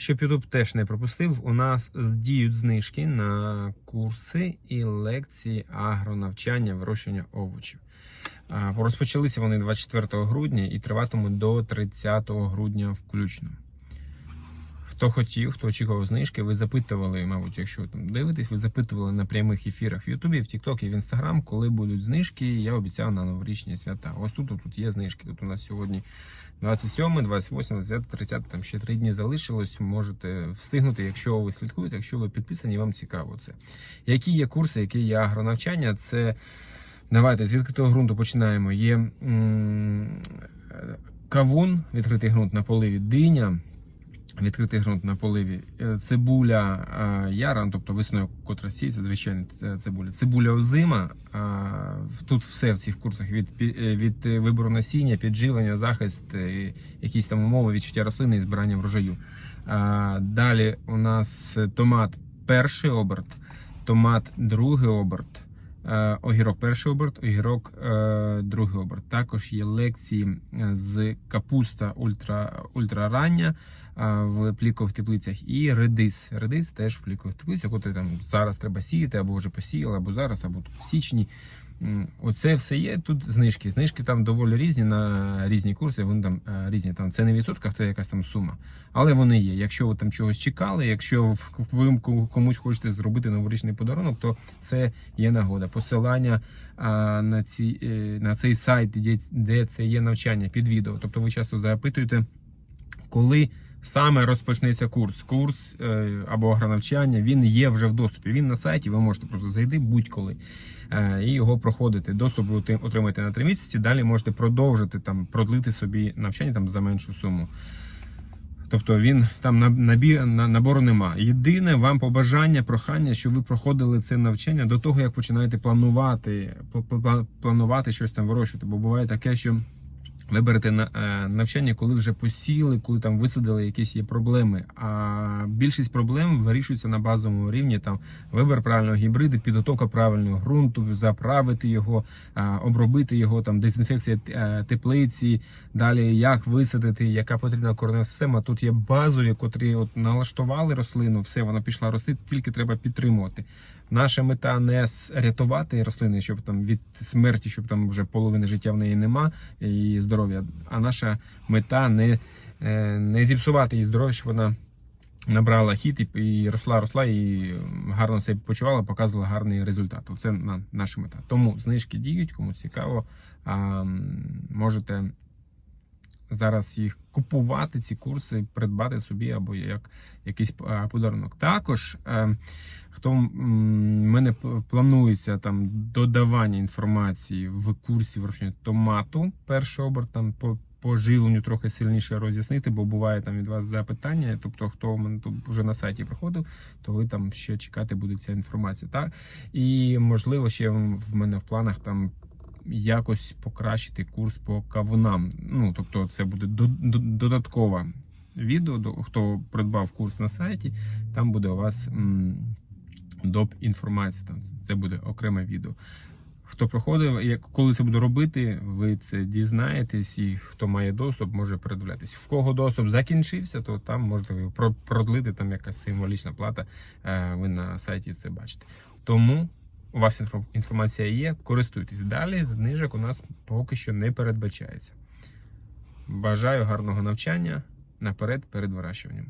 Щоб YouTube теж не пропустив, у нас діють знижки на курси і лекції агронавчання вирощування овочів. Розпочалися вони 24 грудня і триватимуть до 30 грудня включно. Хто хотів, хто очікував знижки, ви запитували, мабуть, якщо там дивитесь, ви запитували на прямих ефірах в Ютубі, в Тіктокі, в Інстаграм, коли будуть знижки. Я обіцяв на новорічні свята. Ось тут, тут є знижки. Тут у нас сьогодні 27, 28, 29, 30, там ще три дні залишилось. Можете встигнути, якщо ви слідкуєте, якщо ви підписані, вам цікаво це. Які є курси, які є агронавчання? Це давайте з відкритого ґрунту починаємо. Є м, кавун, відкритий ґрунт на поливі, диня. Відкритий ґрунт на поливі, Е, цибуля е, яра, ну, тобто весною, котра сіється, звичайно, цибуля. Цибуля озима. Тут все в цих курсах від, е, від вибору насіння, підживлення, захист, якісь там умови, відчуття рослини і збирання врожаю. Далі у нас томат перший оберт, томат другий оберт. Огірок перший оберт, огірок другий оберт. Також є лекції з капуста ультра, ультрарання в плікових теплицях і редис. Редис теж в плікових теплицях, котрі там зараз треба сіяти, або вже посіяли, або зараз, або в січні. Оце все є. Тут знижки. Знижки там доволі різні на різні курси. Вони там е, різні. Там це не в відсотках, це якась там сума. Але вони є. Якщо ви там чогось чекали, якщо ви комусь хочете зробити новорічний подарунок, то це є нагода. Посилання на ці е, на цей сайт, де це є навчання під відео. Тобто ви часто запитуєте, коли саме розпочнеться курс. Курс е, або агронавчання, він є вже в доступі. Він на сайті, ви можете просто зайти будь-коли е, і його проходити. Доступ ви отримаєте на 3 місяці. Далі можете продовжити там, продлити собі навчання там за меншу суму. Тобто він там на- набі, набору нема. Єдине вам побажання, прохання, щоб ви проходили це навчання до того, як починаєте планувати, пл- пл- планувати щось там вирощувати. Бо буває таке, що ви берете на е, навчання, коли вже посіли, коли там висадили якісь є проблеми. А більшість проблем вирішується на базовому рівні. Там вибір правильного гібриду, підготовка правильного ґрунту, заправити його, обробити його, там дезінфекція е, теплиці. Далі як висадити, яка потрібна коренева система. Тут є базові, котрі от налаштували рослину, все вона пішла рости, тільки треба підтримувати. Наша мета не рятувати рослини, щоб там від смерті, щоб там вже половини життя в неї нема і здоров'я. А наша мета не, е, не зіпсувати її здоров'я, щоб вона набрала хід і, росла, росла і гарно себе почувала, показувала гарний результат. Це на, наша мета. Тому знижки діють, кому цікаво, можете зараз їх купувати, ці курси, придбати собі або як якийсь подарунок. Також е, хто мене планується там додавання інформації в курсі вирощення томату, перший оберт там по. По живленню трохи сильніше роз'яснити, бо буває там від вас запитання. Тобто, хто в мене тут вже на сайті проходив, то ви там ще чекати буде ця інформація. Так і можливо, ще в мене в планах там якось покращити курс по кавунам. Ну тобто, це буде до- до- додаткове відео. Хто придбав курс на сайті, там буде у вас доп інформація. Там це буде окреме відео. Хто проходив, як коли це буду робити, ви це дізнаєтесь, і хто має доступ, може передивлятись. В кого доступ закінчився, то там можете ви про- продлити там якась символічна плата. е, Ви на сайті це бачите. Тому у вас інформація є, користуйтесь. Далі знижок у нас поки що не передбачається. Бажаю гарного навчання наперед перед вирощуванням.